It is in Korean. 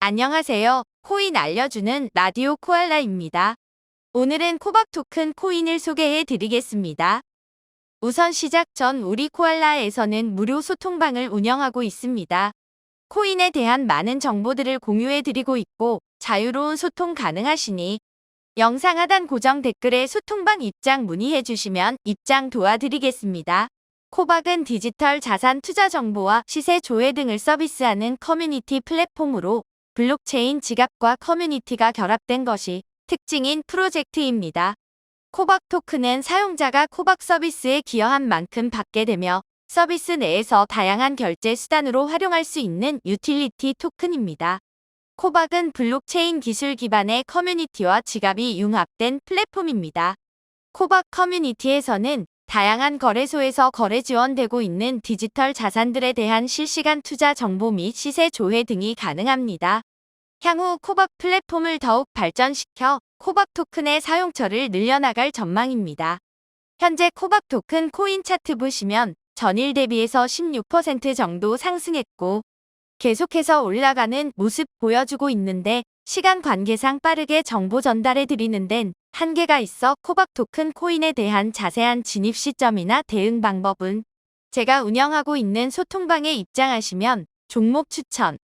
안녕하세요. 코인 알려주는 라디오 코알라입니다. 오늘은 코박 토큰 코인을 소개해 드리겠습니다. 우선 시작 전 우리 코알라에서는 무료 소통방을 운영하고 있습니다. 코인에 대한 많은 정보들을 공유해 드리고 있고 자유로운 소통 가능하시니 영상 하단 고정 댓글에 소통방 입장 문의해 주시면 입장 도와드리겠습니다. 코박은 디지털 자산 투자 정보와 시세 조회 등을 서비스하는 커뮤니티 플랫폼으로 블록체인 지갑과 커뮤니티가 결합된 것이 특징인 프로젝트입니다. 코박 토큰은 사용자가 코박 서비스에 기여한 만큼 받게 되며 서비스 내에서 다양한 결제 수단으로 활용할 수 있는 유틸리티 토큰입니다. 코박은 블록체인 기술 기반의 커뮤니티와 지갑이 융합된 플랫폼입니다. 코박 커뮤니티에서는 다양한 거래소에서 거래 지원되고 있는 디지털 자산들에 대한 실시간 투자 정보 및 시세 조회 등이 가능합니다. 향후 코박 플랫폼을 더욱 발전시켜 코박 토큰의 사용처를 늘려나갈 전망입니다. 현재 코박 토큰 코인 차트 보시면 전일 대비해서 16% 정도 상승했고 계속해서 올라가는 모습 보여주고 있는데 시간 관계상 빠르게 정보 전달해 드리는 데는 한계가 있어 코박 토큰 코인에 대한 자세한 진입 시점이나 대응 방법은 제가 운영하고 있는 소통방에 입장하시면 종목 추천,